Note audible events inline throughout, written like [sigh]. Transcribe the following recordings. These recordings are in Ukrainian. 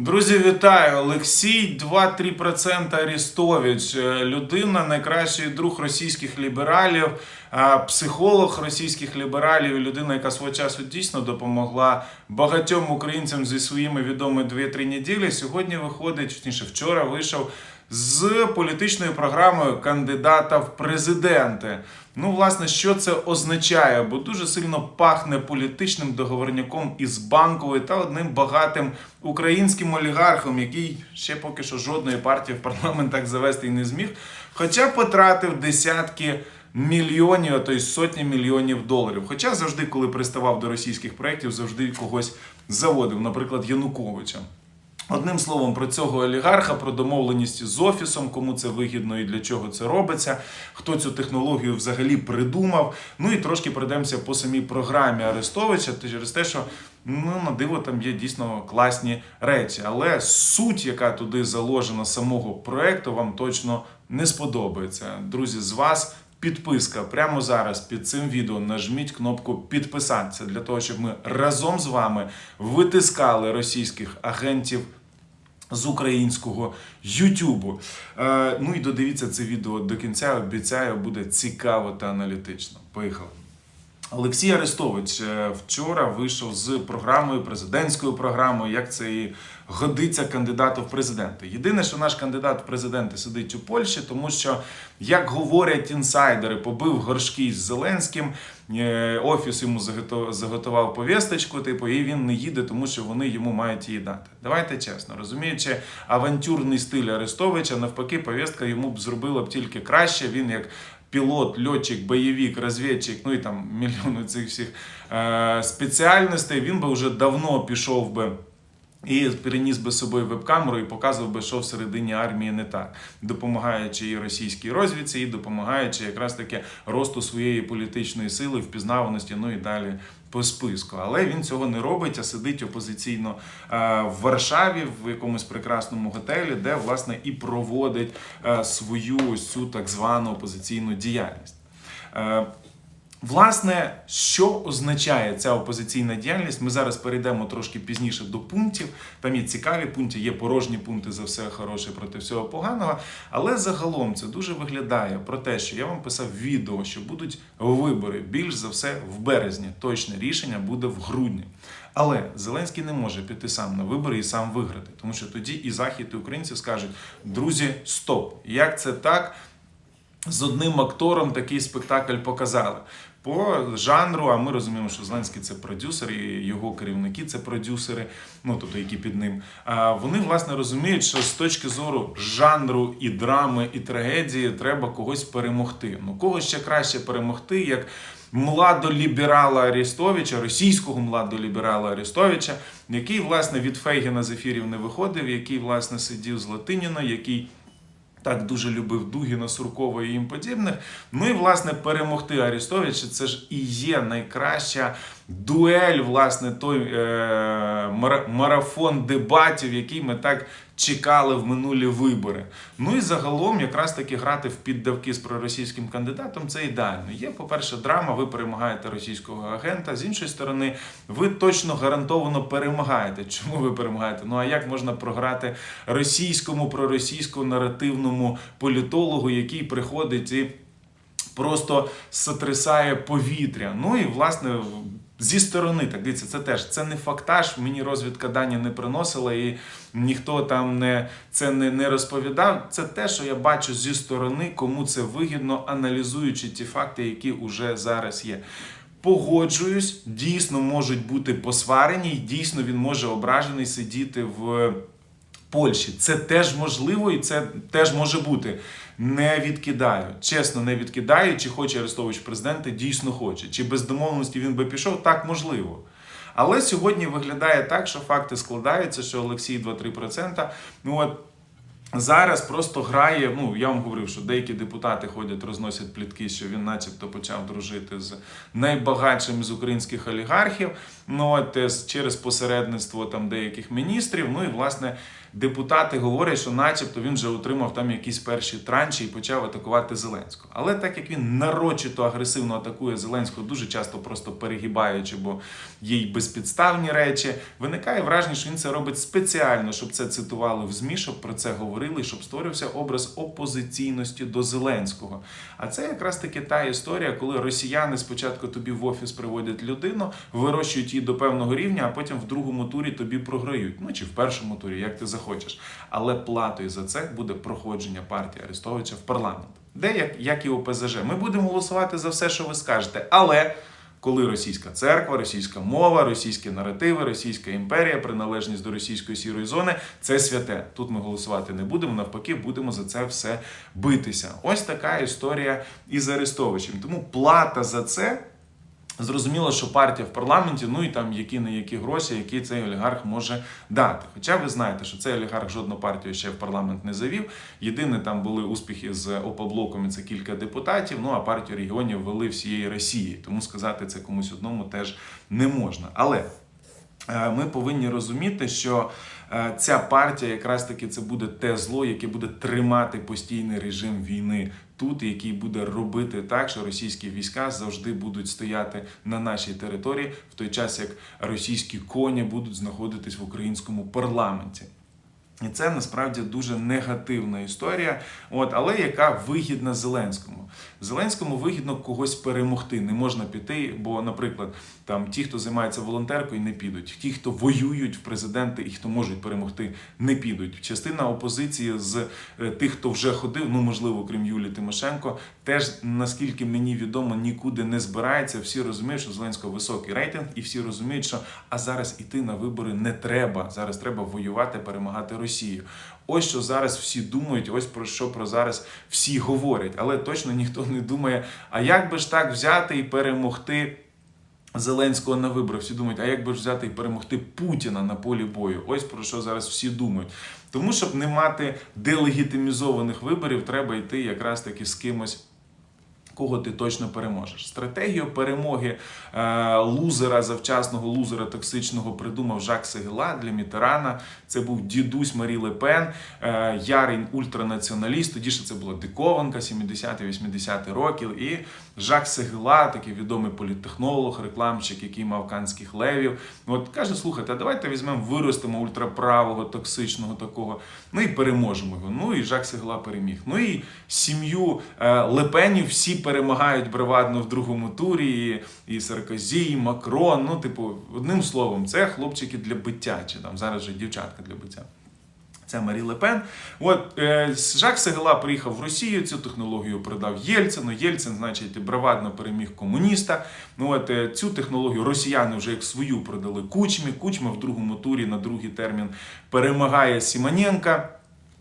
Друзі, вітаю! Олексій 2-3% Арістович, Е, людина, найкращий друг російських лібералів, е, психолог російських лібералів, людина, яка свого часу дійсно допомогла багатьом українцям зі своїми відомими 2-3 неділі. Сьогодні виходить, точніше, вчора вийшов з політичною програмою кандидата в президенти. Ну, власне, що це означає? Бо дуже сильно пахне політичним договорняком із банковою та одним багатим українським олігархом, який ще поки що жодної партії в парламент так завести і не зміг, хоча потратив десятки. Мільйонів, а то й сотні мільйонів доларів. Хоча завжди, коли приставав до російських проєктів, завжди когось заводив, наприклад, Януковича. Одним словом, про цього олігарха, про домовленість з офісом, кому це вигідно і для чого це робиться, хто цю технологію взагалі придумав. Ну і трошки пройдемося по самій програмі Арестовича, то через те, що ну на диво там є дійсно класні речі. Але суть, яка туди заложена самого проекту, вам точно не сподобається. Друзі, з вас. Підписка прямо зараз під цим відео нажміть кнопку підписатися для того, щоб ми разом з вами витискали російських агентів з українського Ютубу. Е, ну і додивіться це відео до кінця. Обіцяю, буде цікаво та аналітично. Поїхали. Олексій Арестович е, вчора вийшов з програмою, президентською програмою, як це і годиться кандидату в президенти. Єдине, що наш кандидат в президенти сидить у Польщі, тому що, як говорять інсайдери, побив горшки з Зеленським. Е, Офіс йому заготував повісточку, типу, і він не їде, тому що вони йому мають її дати. Давайте чесно, розуміючи авантюрний стиль Арестовича, навпаки, повістка йому б зробила б тільки краще. Він як пілот, льотчик, бойовик, розвідчик, ну і там мільйони цих всіх е, спеціальностей, він би вже давно пішов би. І переніс би з собою веб-камеру і показував би, що всередині армії не так, допомагаючи і російській розвідці, і допомагаючи якраз таки росту своєї політичної сили, впізнаваності, ну і далі по списку. Але він цього не робить, а сидить опозиційно е, в Варшаві в якомусь прекрасному готелі, де власне і проводить е, свою ось цю так звану опозиційну діяльність. Власне, що означає ця опозиційна діяльність? Ми зараз перейдемо трошки пізніше до пунктів. Там є цікаві пункти, є порожні пункти за все хороше проти всього поганого. Але загалом це дуже виглядає про те, що я вам писав відео, що будуть вибори більш за все в березні. Точне рішення буде в грудні. Але Зеленський не може піти сам на вибори і сам виграти, тому що тоді і захід, і українці скажуть: друзі, стоп! Як це так? З одним актором такий спектакль показали. По жанру, а ми розуміємо, що Зеленський це продюсер, і його керівники це продюсери, ну тобто які під ним. А вони власне розуміють, що з точки зору жанру і драми, і трагедії треба когось перемогти. Ну кого ще краще перемогти, як младоліберала Арістовича, російського младоліберала Арістовича, який власне від Фейгена з ефірів не виходив, який власне сидів з Латиніна, який. Так дуже любив Дугіна, Суркова і їм подібних. Ну і власне перемогти Арістовича це ж і є найкраща дуель, власне, той е, марафон дебатів, який ми так чекали в минулі вибори. Ну і загалом, якраз таки грати в піддавки з проросійським кандидатом це ідеально. Є, по-перше, драма, ви перемагаєте російського агента. З іншої сторони, ви точно гарантовано перемагаєте. Чому ви перемагаєте? Ну а як можна програти російському проросійському наративному політологу, який приходить і просто сотрясає повітря. Ну і власне зі сторони, так дивіться, це теж це не фактаж. Мені розвідка дані не приносила, і ніхто там не це не, не розповідав. Це те, що я бачу зі сторони, кому це вигідно, аналізуючи ті факти, які вже зараз є. Погоджуюсь, дійсно можуть бути посварені, і дійсно він може ображений сидіти в. Польщі. Це теж можливо і це теж може бути. Не відкидаю. Чесно, не відкидаю. Чи хоче Арестович президенти, дійсно хоче. Чи без домовленості він би пішов? Так, можливо. Але сьогодні виглядає так, що факти складаються, що Олексій 2-3%. Ну от Зараз просто грає. Ну я вам говорив, що деякі депутати ходять, розносять плітки, що він, начебто, почав дружити з найбагатшим з українських олігархів. Ну от е, через посередництво там деяких міністрів. Ну і власне депутати говорять, що, начебто, він вже отримав там якісь перші транші і почав атакувати Зеленського. Але так як він нарочито агресивно атакує Зеленського, дуже часто просто перегибаючи, бо є й безпідставні речі, виникає враження, що він це робить спеціально, щоб це цитували в ЗМІ, щоб про це говорили, щоб створився образ опозиційності до Зеленського. А це якраз таки та історія, коли росіяни спочатку тобі в офіс приводять людину, вирощують її до певного рівня, а потім в другому турі тобі програють. Ну чи в першому турі, як ти захочеш. Але платою за це буде проходження партії Арестовича в парламент. Де як, як і ОПЗЖ. Ми будемо голосувати за все, що ви скажете. Але коли російська церква, російська мова, російські наративи, російська імперія, приналежність до російської сірої зони це святе. Тут ми голосувати не будемо. Навпаки, будемо за це все битися. Ось така історія із Арестовичем. Тому плата за це. Зрозуміло, що партія в парламенті, ну і там які не які гроші, які цей олігарх може дати. Хоча ви знаєте, що цей олігарх жодну партію ще в парламент не завів. Єдине там були успіхи з ОПОБЛОКом, і це кілька депутатів. Ну а партію регіонів вели всієї Росії. Тому сказати це комусь одному теж не можна. Але е, ми повинні розуміти, що ця партія якраз таки це буде те зло, яке буде тримати постійний режим війни тут, який буде робити так, що російські війська завжди будуть стояти на нашій території, в той час як російські коні будуть знаходитись в українському парламенті. І це насправді дуже негативна історія, от, але яка вигідна Зеленському. Зеленському вигідно когось перемогти. Не можна піти, бо, наприклад, там ті, хто займається волонтеркою, не підуть. Ті, хто воюють в президенти і хто можуть перемогти, не підуть. Частина опозиції з е, тих, хто вже ходив, ну можливо, крім Юлії Тимошенко, теж наскільки мені відомо, нікуди не збирається. Всі розуміють, що Зеленського високий рейтинг, і всі розуміють, що а зараз іти на вибори не треба. Зараз треба воювати, перемагати Росію. Ось що зараз всі думають, ось про що про зараз всі говорять, але точно ніхто не думає, а як би ж так взяти і перемогти. Зеленського на виборах всі думають, а як би ж взяти і перемогти Путіна на полі бою? Ось про що зараз всі думають. Тому, щоб не мати делегітимізованих виборів, треба йти якраз таки з кимось. Кого ти точно переможеш? Стратегію перемоги е, лузера, завчасного лузера токсичного придумав Жак Сегела для Мітерана. Це був дідусь Марі Ле Пен, е, ярий ультранаціоналіст. Тоді ще це була дикованка 70-80-ті років. І Жак Сегела, такий відомий політтехнолог, рекламщик, який мав канських левів. От каже: слухайте, а давайте візьмемо, виростемо ультраправого, токсичного такого. Ну і переможемо його. Ну і Жак Сегела переміг. Ну і сім'ю е, Лепенів всі перемагають бравадно в другому турі. І, і Саркозі, і Макрон. Ну, типу, одним словом, це хлопчики для биття, чи там зараз вже дівчатка для биття. Це Марі Лепен. От е, Жак Сегела приїхав в Росію, цю технологію продав Єльцину. Єльцин, значить, бравадно переміг комуніста. Ну от е, цю технологію росіяни вже як свою продали Кучмі. Кучма в другому турі на другий термін перемагає Сімоненка.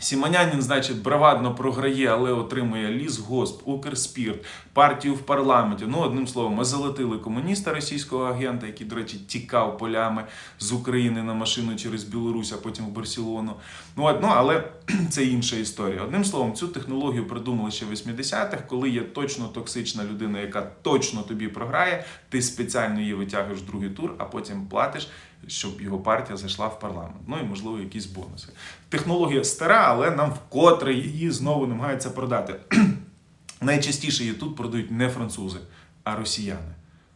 Сімонянін, значить, бравадно програє, але отримує лісгосп, Укрспірт, партію в парламенті. Ну, одним словом, озолотили комуніста російського агента, який, до речі, тікав полями з України на машину через Білорусь, а потім в Барселону. Ну, от, ну але [clears throat] це інша історія. Одним словом, цю технологію придумали ще в 80-х, коли є точно токсична людина, яка точно тобі програє, ти спеціально її витягуєш в другий тур, а потім платиш щоб його партія зайшла в парламент. Ну і можливо якісь бонуси. Технологія стара, але нам вкотре її знову намагаються продати. [clears throat] Найчастіше її тут продають не французи, а росіяни.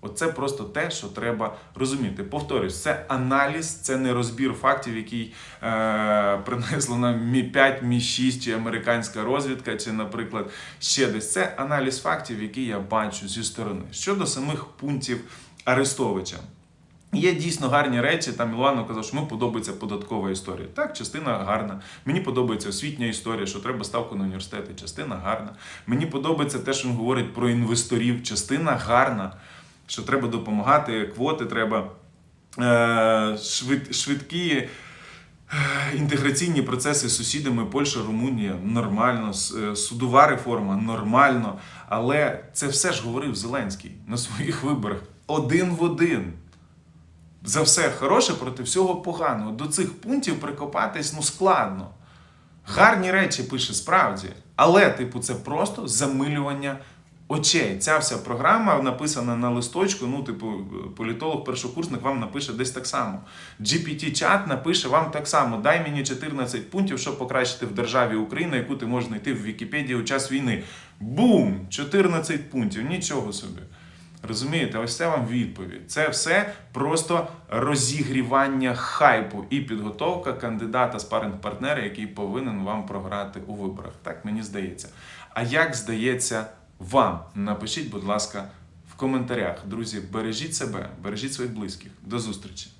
Оце просто те, що треба розуміти. Повторюсь, це аналіз, це не розбір фактів, який е, принесла нам Мі 5 Мі 6 чи американська розвідка, чи, наприклад, ще десь. Це аналіз фактів, які я бачу зі сторони. Щодо самих пунктів Арестовича. Є дійсно гарні речі. Там Ілванов казав, що йому подобається податкова історія. Так, частина гарна. Мені подобається освітня історія, що треба ставку на університети. Частина гарна. Мені подобається те, що він говорить про інвесторів. Частина гарна, що треба допомагати, квоти треба е, швид, швидкі. е, Інтеграційні процеси з сусідами Польща, Румунія нормально, е, судова реформа нормально. Але це все ж говорив Зеленський на своїх виборах один в один за все хороше проти всього поганого. До цих пунктів прикопатись ну складно. Гарні речі пише справді, але, типу, це просто замилювання очей. Ця вся програма написана на листочку. Ну, типу, політолог-першокурсник вам напише десь так само. GPT-чат напише вам так само: дай мені 14 пунктів, щоб покращити в державі Україна, яку ти можеш знайти в Вікіпедії у час війни. Бум! 14 пунктів, нічого собі. Розумієте, ось це вам відповідь. Це все просто розігрівання хайпу і підготовка кандидата спаринг-партнера, який повинен вам програти у виборах. Так мені здається. А як здається вам? Напишіть, будь ласка, в коментарях. Друзі, бережіть себе, бережіть своїх близьких. До зустрічі!